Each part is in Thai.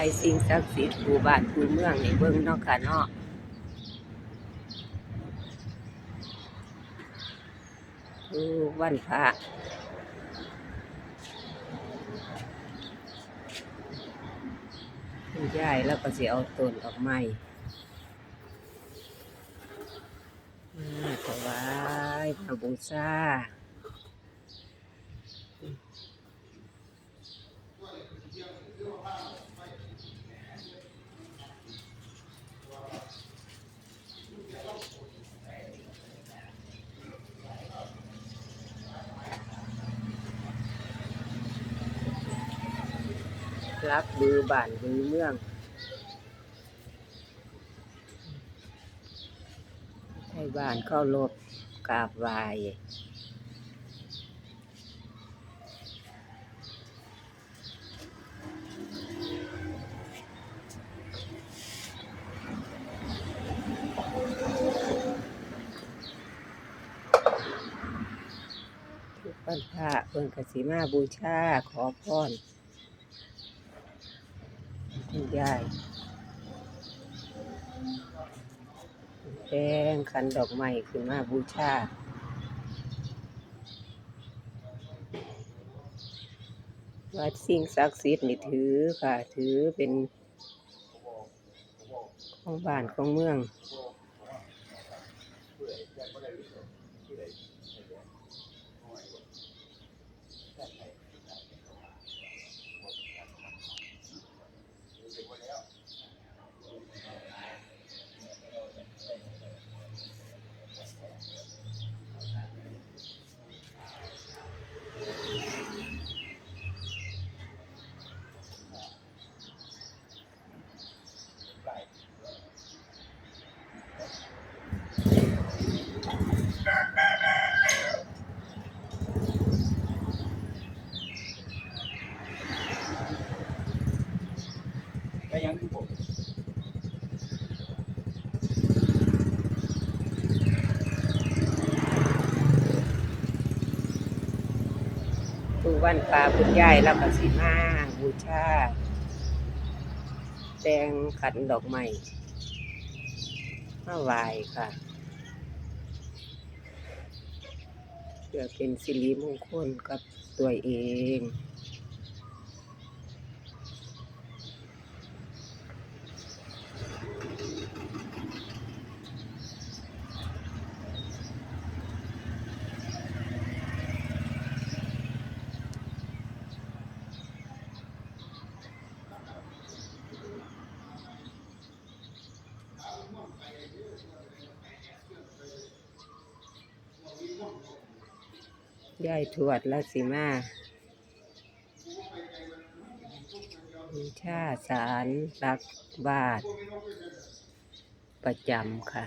ายสิ่งศักดิ์สิทธิ์หมู่บ้านผู้เมืองในเบิ่งนาะค่ะเนาะคือวันพระคุณยายแล้วก็สิเอาต้นออกใหม่มาถวายมาบูชา รับบือบ้านบือเมืองให้บ้านเข้ารบกราบไหวายทุกวันพระเพิ่นกสิมาบูชาขอพร คุณยายแดงขันดอกไม้ขึ้นมาบูชาวัดสิ่งศักดิ์สิทธิ์นี่ถือค่ะ ถือเป็นของบ้านของเมือง วันปลาคุณยายแล้วก็สิมาบูชาแดงขันดอกไม้มาไหวค่ะเพื่อเป็นสิริมงคลกับตัวเอง ยายถวดและสิมาบูชาสารรักบาท ประจำค่ะ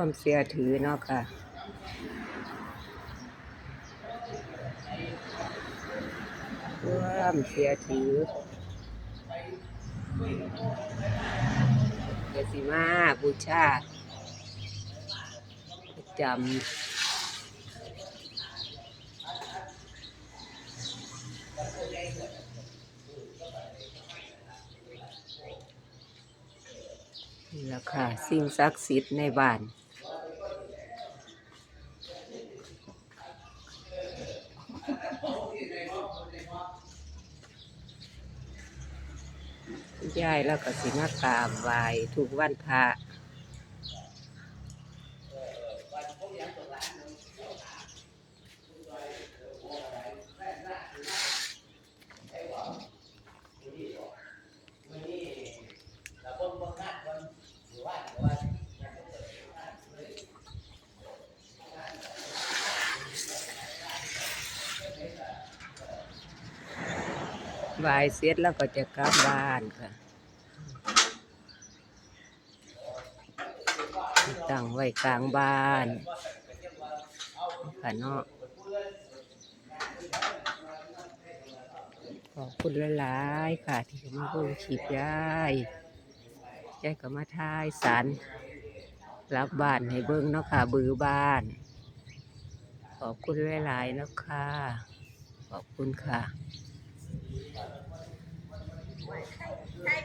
ร่วมเสียถือเนาะค่ะร่วมเสียถือเดสิมาบูชาจำนี่แหละค่ะ สิ่งศักดิ์สิทธิ์ในบ้าน ยายแล้วก็สิมากราบไหว้ทุกวันพระ บายเสร็จแล้วก็จะกลับบ้านค่ะ ตั้งไว้กลางบ้านค่ะเนาะขอบคุณหลายๆค่ะ ที่มาเบิ่งคลิปยายยายก็มาทายสารรับบ้านให้เบิ่งเนาะค่ะ บือบ้าน ขอบคุณหลายๆนะค่ะขอบคุณค่ะ ไข่